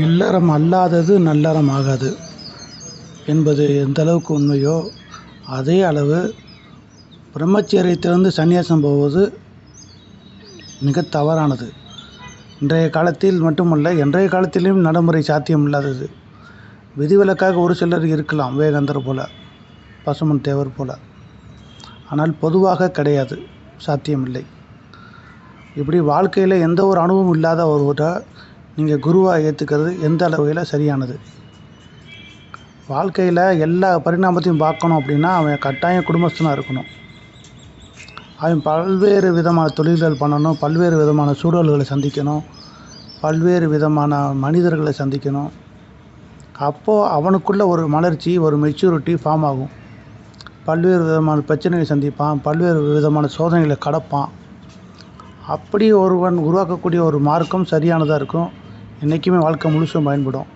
இல்லறம் அல்லாதது நல்லறம் ஆகாது. என்பது எந்த அளவுக்கு உண்மையோ அதே அளவு பிரம்மச்சரியத்திலிருந்து சந்நியாசம் போவது மிகத் தவறானது. இன்றைய காலத்தில் மட்டுமல்ல என்றைய காலத்திலும் நடைமுறை சாத்தியம் இல்லாதது விதிவிலக்காக ஒரு சிலர் இருக்கலாம் விவேகந்தர் போல பசுமன் தேவர் போல. ஆனால் பொதுவாக கிடையாது சாத்தியமில்லை. இப்படி வாழ்க்கையில் எந்த ஒரு அனுபவம் இல்லாத ஒருவரை நீங்கள் குருவாக ஏற்றுக்கிறது எந்த அளவில் சரியானது? வாழ்க்கையில் எல்லா பரிணாமத்தையும் பார்க்கணும் அப்படின்னா அவன் கட்டாயம் குடும்பஸ்தனாக இருக்கணும். அவன் பல்வேறு விதமான தொழில்கள் பண்ணணும் பல்வேறு விதமான சூழல்களை சந்திக்கணும் பல்வேறு விதமான மனிதர்களை சந்திக்கணும். அப்போது அவனுக்குள்ள ஒரு மலர்ச்சி ஒரு மெச்சூரிட்டி ஃபார்ம் ஆகும். பல்வேறு விதமான பிரச்சனைகளை சந்திப்பான் பல்வேறு விதமான சோதனைகளை கடப்பான். அப்படி ஒருவன் உருவாக்கக்கூடிய ஒரு மார்க்கம் சரியானதாக இருக்கும். என்றைக்குமே வாழ்க்கை முழுசும் பயன்படும்.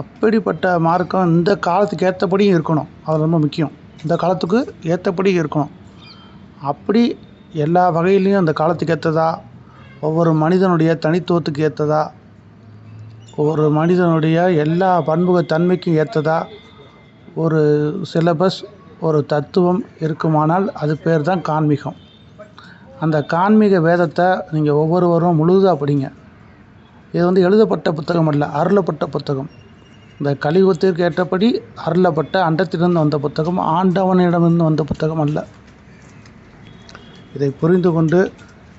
அப்படிப்பட்ட மார்க்கம் இந்த காலத்துக்கு ஏற்றபடியும் இருக்கணும். அது ரொம்ப முக்கியம். இந்த காலத்துக்கு ஏற்றபடி இருக்கணும். அப்படி எல்லா வகையிலையும் அந்த காலத்துக்கு ஏற்றதா ஒவ்வொரு மனிதனுடைய தனித்துவத்துக்கு ஏற்றதா ஒரு மனிதனுடைய எல்லா பன்முக தன்மைக்கும் ஏற்றதா ஒரு சிலபஸ் ஒரு தத்துவம் இருக்குமானால் அது பேர் தான் கான்மீகம். அந்த கான்மீக வேதத்தை நீங்கள் ஒவ்வொருவரும் முழுதாக படிங்க. இது வந்து எழுதப்பட்ட புத்தகம் அல்ல அருளப்பட்ட புத்தகம். இந்த கலியுகத்திற்கு ஏற்றபடி அருளப்பட்ட அண்டத்திலிருந்து வந்த புத்தகம் ஆண்டவனிடமிருந்து வந்த புத்தகம் அல்ல. இதை புரிந்து கொண்டு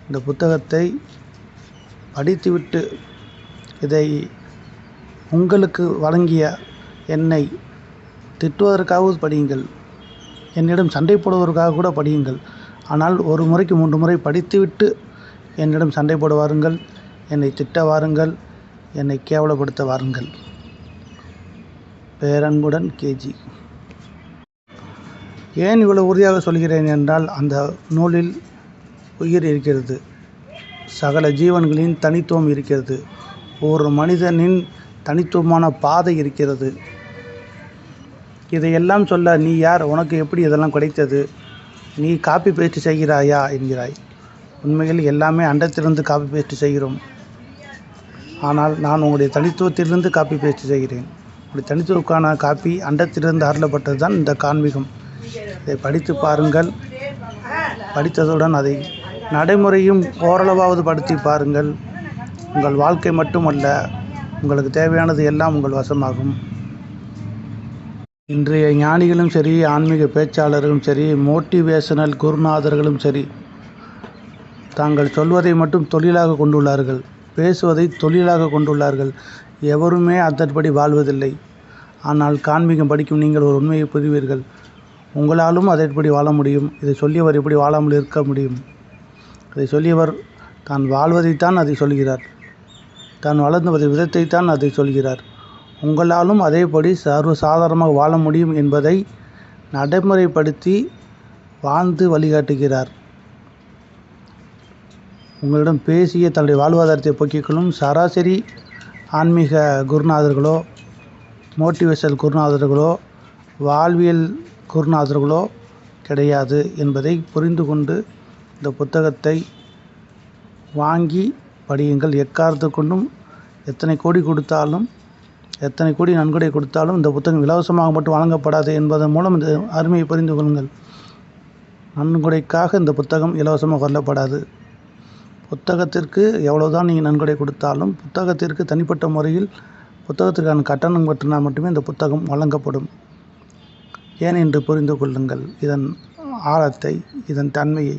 இந்த புத்தகத்தை படித்துவிட்டு இதை உங்களுக்கு வழங்கிய என்னை திட்டுவதற்காகவும் படியுங்கள். என்னிடம் சண்டை போடுவதற்காக கூட படியுங்கள். ஆனால் ஒரு முறைக்கு மூன்று முறை படித்துவிட்டு என்னிடம் சண்டை போடுவாருங்கள். என்னை திட்ட வாருங்கள் என்னை கேவலப்படுத்த வாருங்கள். பேரன்புடன் கேஜி ஏன் இவ்வளவு உறுதியாக சொல்கிறேன் என்றால் அந்த நூலில் உயிர் இருக்கிறது. சகல ஜீவன்களின் தனித்துவம் இருக்கிறது. ஒரு மனிதனின் தனித்துவமான பாதை இருக்கிறது. இதையெல்லாம் சொல்ல நீ யார்? உனக்கு எப்படி இதெல்லாம் கிடைத்தது? நீ காப்பி பேஸ்ட் செய்கிறாயா? என்கிறாய். உண்மையில் எல்லாமே அண்டத்திலிருந்து காப்பி பேஸ்ட் செய்கிறோம். ஆனால் நான் உங்களுடைய தனித்துவத்திலிருந்து காப்பி பேஸ்ட் செய்கிறேன். உங்களுடைய தனித்துவக்கான காப்பி அண்டத்திலிருந்து அருளப்பட்டது தான் இந்த கான்மீகம் இதை படித்து பாருங்கள். படித்ததுடன் அதை நடைமுறையும் ஓரளவாவது படுத்தி பாருங்கள். உங்கள் வாழ்க்கை மட்டுமல்ல உங்களுக்கு தேவையானது எல்லாம் உங்கள் வசமாகும். இன்றைய ஞானிகளும் சரி ஆன்மீக பேச்சாளர்களும் சரி மோட்டிவேஷனல் குருநாதர்களும் சரி தாங்கள் சொல்வதை மட்டும் தொழிலாக கொண்டுள்ளார்கள். பேசுவதை தொழிலாக கொண்டுள்ளார்கள். எவருமே அதன்படி வாழ்வதில்லை. ஆனால் காண்மீகம் படிக்கும் நீங்கள் ஒரு உண்மையை புரிவீர்கள். உங்களாலும் அதன்படி வாழ முடியும். இதை சொல்லியவர் எப்படி வாழாமல் இருக்க முடியும். இதை சொல்லியவர் தான் வாழ்வதைத்தான் அதை சொல்கிறார். தான் வளர்ந்த விதத்தைத்தான் அதை சொல்கிறார். உங்களாலும் அதேபடி சர்வ சாதாரணமாக வாழ முடியும் என்பதை நடைமுறைப்படுத்தி வாழ்ந்து வழிகாட்டுகிறார். உங்களிடம் பேசிய தன்னுடைய வாழ்வாதாரத்தை போக்கிக்கொள்ளும் சராசரி ஆன்மீக குருநாதர்களோ மோட்டிவேஷனல் குருநாதர்களோ வாழ்வியல் குருநாதர்களோ கிடையாது என்பதை புரிந்து கொண்டு இந்த புத்தகத்தை வாங்கி படியுங்கள். எக்காரத்து கொண்டும் எத்தனை கோடி கொடுத்தாலும் எத்தனை கோடி நன்கொடை கொடுத்தாலும் இந்த புத்தகம் இலவசமாக மட்டும் வழங்கப்படாது என்பதன் மூலம் இந்த அருமையை புரிந்து கொள்ளுங்கள். நன்கொடைக்காக இந்த புத்தகம் இலவசமாக கொல்லப்படாது புத்தகத்திற்கு எவ்வளோதான் நீங்கள் நன்கொடை கொடுத்தாலும் புத்தகத்திற்கு தனிப்பட்ட முறையில் புத்தகத்திற்கான கட்டணம் கட்டினால் மட்டுமே இந்த புத்தகம் வழங்கப்படும். ஏன் என்று புரிந்து கொள்ளுங்கள். இதன் ஆழத்தை இதன் தன்மையை